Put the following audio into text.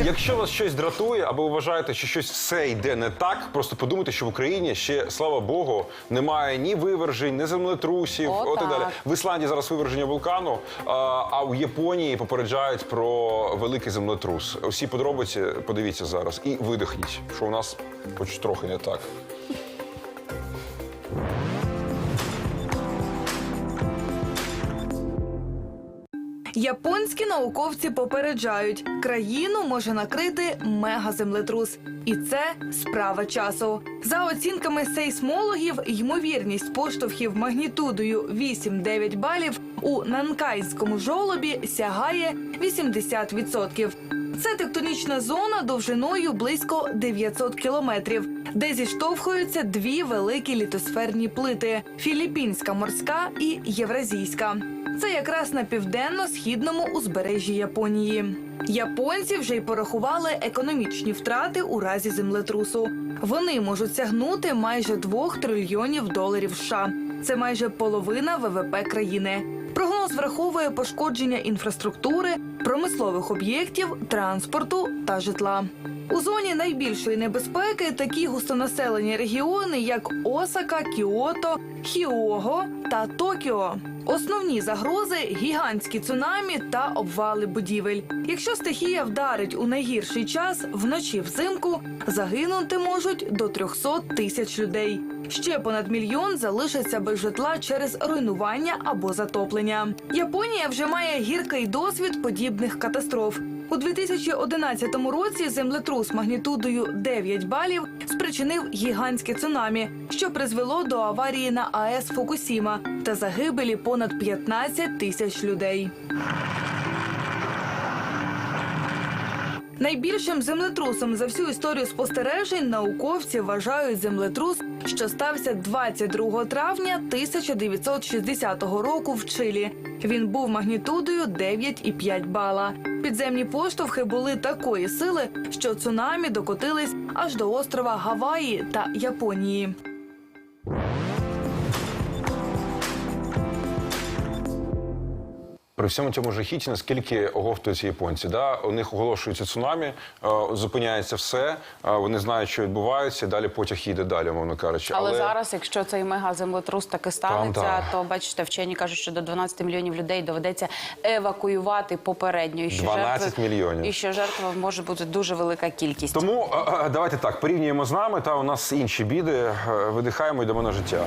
Якщо вас щось дратує, або ви вважаєте, що щось все йде не так, просто подумайте, що в Україні ще, слава Богу, немає ні вивержень, ні землетрусів, О, от і так. далі. В Ісландії зараз виверження вулкану, а, а в Японії попереджають про великий землетрус. Усі подробиці подивіться зараз і видихніть, що у нас хоч трохи не так. Японські науковці попереджають, країну може накрити мегаземлетрус. І це справа часу. За оцінками сейсмологів, ймовірність поштовхів магнітудою 8-9 балів у Нанкайському жолобі сягає 80%. Це тектонічна зона довжиною близько 900 кілометрів, де зіштовхуються дві великі літосферні плити філіппінська морська і євразійська. Це якраз на південно-східному узбережжі Японії. Японці вже й порахували економічні втрати у разі землетрусу. Вони можуть сягнути майже 2 трильйонів доларів США. Це майже половина ВВП країни. Прогноз враховує пошкодження інфраструктури, промислових об'єктів, транспорту та житла. У зоні найбільшої небезпеки такі густонаселені регіони, як Осака, Кіото, Хіого та Токіо. Основні загрози гігантські цунамі та обвали будівель. Якщо стихія вдарить у найгірший час, вночі взимку загинути можуть до 300 тисяч людей. Ще понад мільйон залишаться без житла через руйнування або затоплення. Японія вже має гіркий досвід подібних катастроф. У 2011 році землетрус магнітудою 9 балів спричинив гігантське цунамі, що призвело до аварії на АЕС Фукусіма та загибелі понад 15 тисяч людей. Найбільшим землетрусом за всю історію спостережень науковці вважають землетрус, що стався 22 травня 1960 року в Чилі. Він був магнітудою 9,5 бала. Підземні поштовхи були такої сили, що цунамі докотились аж до острова Гаваї та Японії. При всьому цьому жахіті, наскільки оговтуються японці, да? у них оголошується цунамі, е, зупиняється все, е, вони знають, що відбувається, і далі потяг їде далі, мовно кажучи. Але, зараз, якщо цей мегаземлетрус таки станеться, так. то бачите, вчені кажуть, що до 12 мільйонів людей доведеться евакуювати попередньо. І що 12 жертви, мільйонів. І що жертв може бути дуже велика кількість. Тому е, давайте так порівнюємо з нами. Та у нас інші біди. Видихаємо, йдемо на життя.